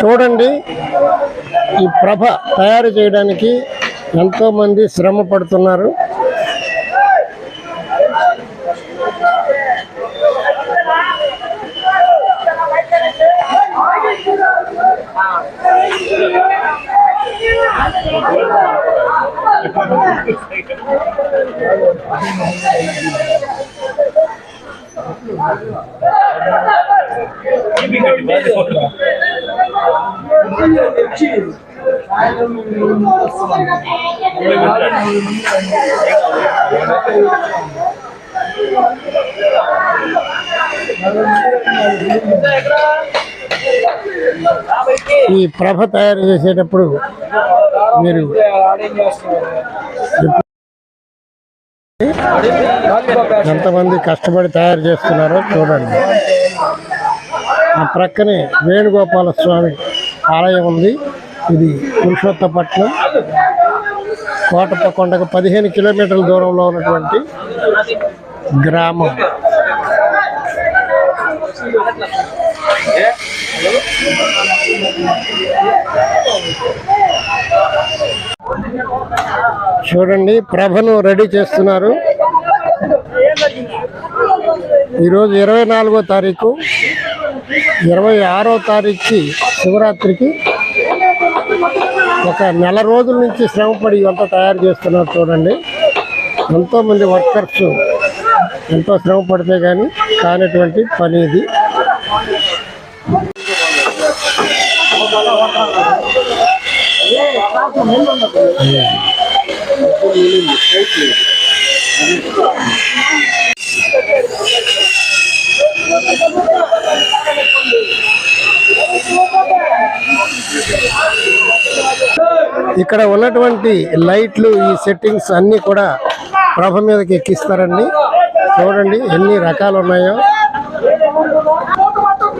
చూడండి ఈ ప్రభ తయారు చేయడానికి ఎంతో మంది శ్రమ పడుతున్నారు. ఈ ప్రభ తయారు చేసేటప్పుడు మీరు ఎంతమంది కష్టపడి తయారు చేస్తున్నారో చూడండి. ఆ ప్రక్కనే వేణుగోపాల స్వామి ఆలయం ఉంది. ఇది పురుషోత్తపట్నం. కోటప్ప కొండకు పదిహేను కిలోమీటర్ల దూరంలో ఉన్నటువంటి గ్రామం. చూడండి ప్రభను రెడీ చేస్తున్నారు. ఈరోజు ఇరవై నాలుగో తారీఖు. ఇరవై ఆరో తారీఖుకి శివరాత్రికి ఒక నెల రోజుల నుంచి శ్రమపడి ఇవంతా తయారు చేస్తున్నారు చూడండి. ఎంతోమంది వర్కర్స్ ఎంతో శ్రమ పడితే కానీ కానటువంటి పని ఇది. ఇక్కడ ఉన్నటువంటి లైట్లు ఈ సెట్టింగ్స్ అన్నీ కూడా ప్రభ మీదకి ఎక్కిస్తారండి. చూడండి ఎన్ని రకాలు ఉన్నాయో.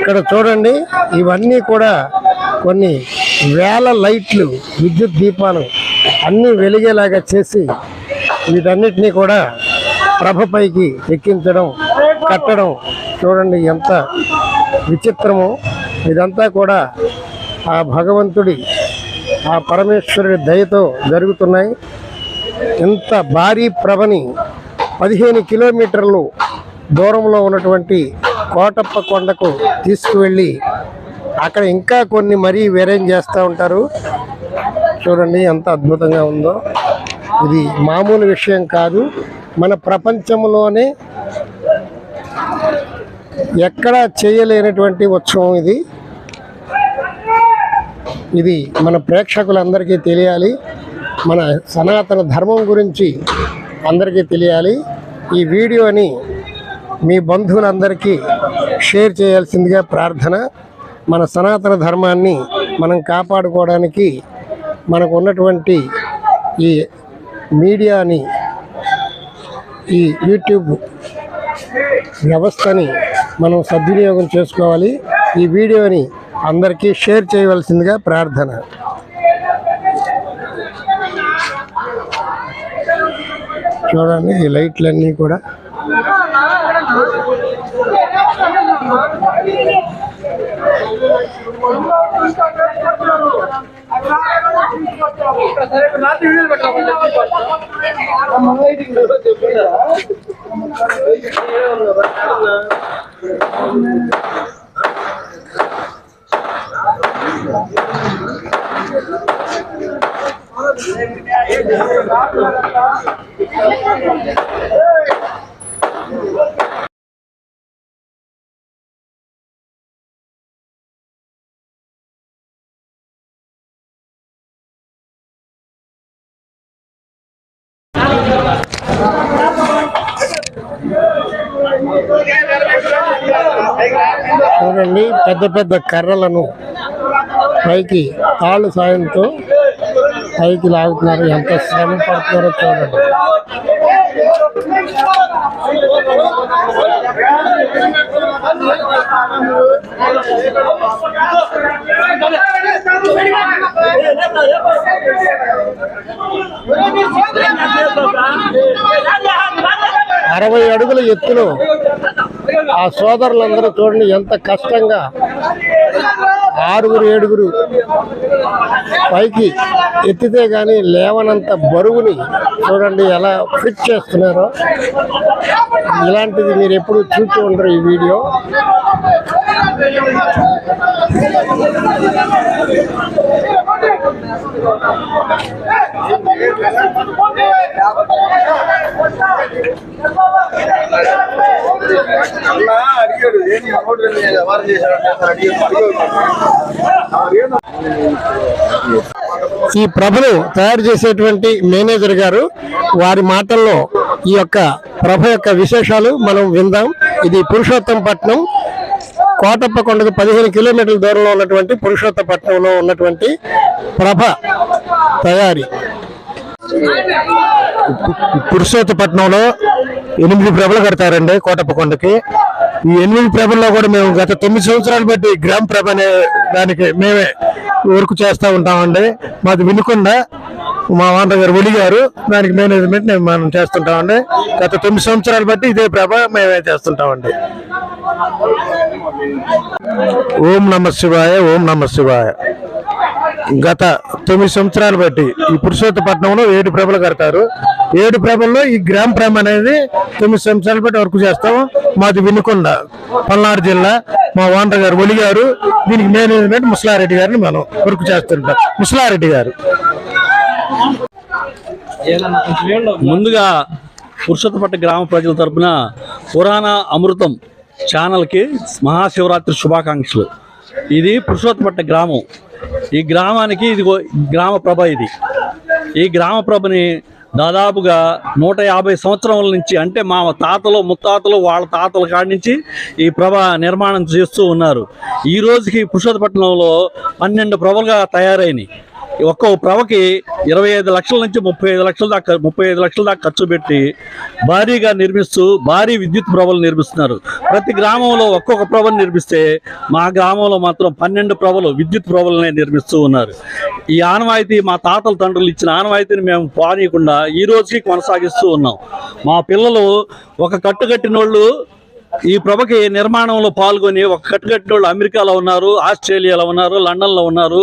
ఇక్కడ చూడండి ఇవన్నీ కూడా కొన్ని వేల లైట్లు విద్యుత్ దీపాలు అన్నీ వెలిగేలాగా చేసి వీటన్నిటినీ కూడా ప్రభపైకి ఎక్కించడం కట్టడం చూడండి ఎంత విచిత్రమో. ఇదంతా కూడా ఆ భగవంతుడి ఆ పరమేశ్వరుడి దయతో జరుగుతున్నాయి. ఇంత భారీ ప్రభని పదిహేను కిలోమీటర్లు దూరంలో ఉన్నటువంటి కోటప్ప కొండకు తీసుకువెళ్ళి అక్కడ ఇంకా కొన్ని మరీ వేరేం చేస్తూ ఉంటారు. చూడండి ఎంత అద్భుతంగా ఉందో. ఇది మామూలు విషయం కాదు. మన ప్రపంచంలోనే ఎక్కడా చేయలేనటువంటి ఉత్సవం ఇది. ఇది మన ప్రేక్షకులందరికీ తెలియాలి. మన సనాతన ధర్మం గురించి అందరికీ తెలియాలి. ఈ వీడియోని మీ బంధువులందరికీ షేర్ చేయాల్సిందిగా ప్రార్థన. మన సనాతన ధర్మాన్ని మనం కాపాడుకోవడానికి మనకు ఉన్నటువంటి ఈ మీడియాని ఈ యూట్యూబ్ వ్యవస్థని మనం సద్వినియోగం చేసుకోవాలి. ఈ వీడియోని అందరికీ షేర్ చేయవలసిందిగా ప్రార్థన. చూడండి ఈ లైట్లన్నీ కూడా. చూడండి పెద్ద పెద్ద కర్రలను పైకి కాళ్ళు సాయంతో పైకి లాగుతున్నారు. ఎంత శ్రమ పడుతున్నారో చూడండి. అరవై అడుగుల ఎత్తులో ఆ సోదరులందరూ చూడండి ఎంత కష్టంగా ఆరుగురు ఏడుగురు పైకి ఎత్తితే కానీ లేవనంత బరువుని చూడండి ఎలా ఫిట్ చేస్తున్నారో. ఇలాంటిది మీరు ఎప్పుడు చూస్తూ ఉండరు ఈ వీడియో. ఈ ప్రభను తయారు చేసేటువంటి మేనేజర్ గారు వారి మాటల్లో ఈ యొక్క ప్రభ యొక్క విశేషాలు మనం విందాం. ఇది పురుషోత్తంపట్నం కోటప్పకొండకు పదిహేను కిలోమీటర్ల దూరంలో ఉన్నటువంటి పురుషోత్తపట్నంలో ఉన్నటువంటి ప్రభ తయారీ. పురుషోత్తపట్నంలో ఎనిమిది ప్రభలు కడతారండి కోటప్ప కొండకి. ఈ ఎనిమిది ప్రభల్లో కూడా మేము గత తొమ్మిది సంవత్సరాలు బట్టి గ్రామ ప్రభ అనే దానికి మేమే వర్క్ చేస్తూ ఉంటామండి. మాది వినుకొండ. మా వాంట గారు ఒడి గారు దానికి మేనేజ్మెంట్ మేము మనం చేస్తుంటామండి. గత తొమ్మిది సంవత్సరాలు బట్టి ఇదే ప్రభ మేమే చేస్తుంటామండి. ఓం నమ శివాయ ఓం నమ శివాయ. గత తొమ్మిది సంవత్సరాలు బట్టి ఈ పురుషోత్తపట్నంలో ఏడు ప్రభలు కడతారు. ఏడు ప్రభల్లో ఈ గ్రామ ప్రేమ అనేది తొమ్మిది సంవత్సరాలు బట్టి వర్క్ చేస్తాము మాది వినుకొండ పల్నాడు జిల్లా. మా ఓనర్ గారు ఒలి గారు దీనికి మేనేజ్మెంట్ ముసలారెడ్డి గారిని మనం వర్క్ చేస్తుంటాం. ముసలారెడ్డి గారు. ముందుగా పురుషోత్తపట్ట గ్రామ ప్రజల తరపున పురాణ అమృతం ఛానల్కి మహాశివరాత్రి శుభాకాంక్షలు. ఇది పురుషోత్తపట్ట గ్రామం. ఈ గ్రామానికి ఇది గ్రామ ప్రభ ఇది. ఈ గ్రామ ప్రభని దాదాపుగా నూట యాభై సంవత్సరముల నుంచి అంటే మా తాతలు ముత్తాతలు వాళ్ళ తాతల కాడి నుంచి ఈ ప్రభ నిర్మాణం చేస్తూ ఉన్నారు. ఈ రోజుకి పురుషోత్తపట్నంలో పన్నెండు ప్రభలుగా తయారైనవి ఒక్కో ప్రభకి ఇరవై ఐదు లక్షల నుంచి ముప్పై ఐదు లక్షల దాకా ముప్పై ఐదు లక్షల దాకా ఖర్చు పెట్టి భారీగా నిర్మిస్తూ భారీ విద్యుత్ ప్రభలు నిర్మిస్తున్నారు. ప్రతి గ్రామంలో ఒక్కొక్క ప్రభను నిర్మిస్తే మా గ్రామంలో మాత్రం పన్నెండు ప్రభలు విద్యుత్ ప్రభలనే నిర్మిస్తూ ఉన్నారు. ఈ ఆనవాయితీ మా తాతల తండ్రులు ఇచ్చిన ఆనవాయితీని మేము పానీయకుండా ఈ రోజుకి కొనసాగిస్తూ ఉన్నాం. మా పిల్లలు ఒక కట్టుకట్టిన వాళ్ళు ఈ ప్రభకి నిర్మాణంలో పాల్గొని ఒక కట్టుకట్టిన వాళ్ళు అమెరికాలో ఉన్నారు ఆస్ట్రేలియాలో ఉన్నారు లండన్లో ఉన్నారు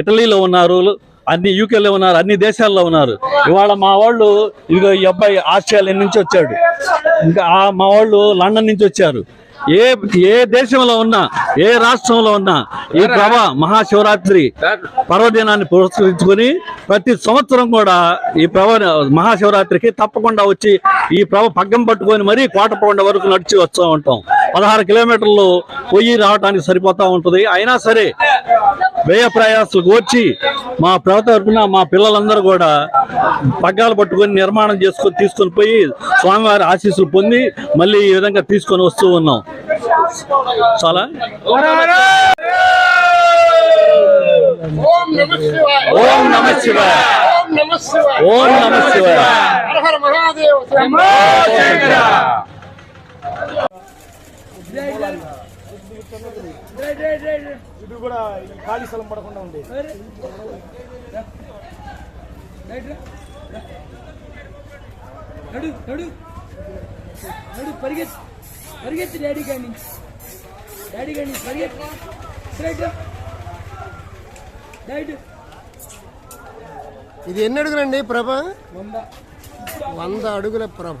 ఇటలీలో ఉన్నారు అన్ని యూకేలో ఉన్నారు అన్ని దేశాల్లో ఉన్నారు. ఇవాళ మా వాళ్ళు ఇదిగో ఈ అబ్బాయి ఆస్ట్రేలియా నుంచి వచ్చాడు. ఇంకా మా వాళ్ళు లండన్ నుంచి వచ్చారు. ఏ ఏ దేశంలో ఉన్నా ఏ రాష్ట్రంలో ఉన్నా ఈ ప్రభ మహాశివరాత్రి పర్వదినాన్ని పురస్కరించుకొని ప్రతి సంవత్సరం కూడా ఈ ప్రభ మహాశివరాత్రికి తప్పకుండా వచ్చి ఈ ప్రభ పగ్గం పట్టుకొని మరీ కోటపకొండ వరకు నడిచి వస్తూ ఉంటాం. పదహారు కిలోమీటర్లు పొయ్యి రావడానికి సరిపోతా ఉంటుంది. అయినా సరే వ్యయ ప్రయాసాలు కోర్చి మా తరపున మా పిల్లలందరూ కూడా పగ్గాలు పట్టుకొని నిర్మాణం చేసుకొని తీసుకొని పోయి స్వామివారి ఆశీస్సులు పొంది మళ్ళీ ఈ విధంగా తీసుకొని వస్తూ ఉన్నాం. చాలా? ఓం నమ ఓం నమ శివాయ. ఓం నమ శివాయ. ఓం నమ శివాయ. హర హర మహాదేవ ఇది కూడా ఈ ఖాళీ స్థలం పడకుండా ఉంది నడు నడు. నడు పరిగెత్తు. పరిగెత్తు డాడీ గాని డాడీ గాని పరిగెత్తు. స్ట్రైట్ రైట్ ఇది ఎన్ని అడుగులండి ప్రభ? వంద. వంద అడుగుల ప్రభ.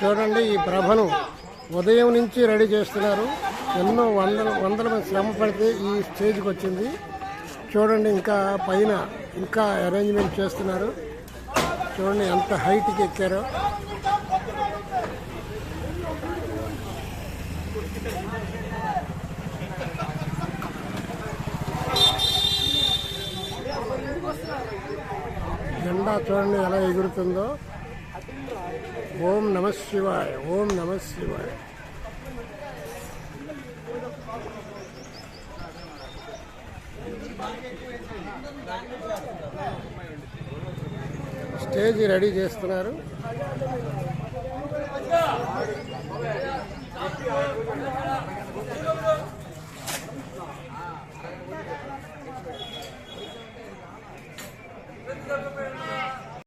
చూడండి ఈ ప్రభను ఉదయం నుంచి రెడీ చేస్తున్నారు. ఎన్నో వందల వందల మంది శ్రమ పడితే ఈ స్టేజ్కి వచ్చింది. చూడండి ఇంకా పైన ఇంకా అరేంజ్మెంట్ చేస్తున్నారు. చూడండి ఎంత హైట్కి ఎక్కారో. జెండా చూడండి ఎలా ఎగురుతుందో. ఓం నమ శివాయ ఓం నమ శివాయ. స్టేజ్ రెడీ చేస్తున్నారు.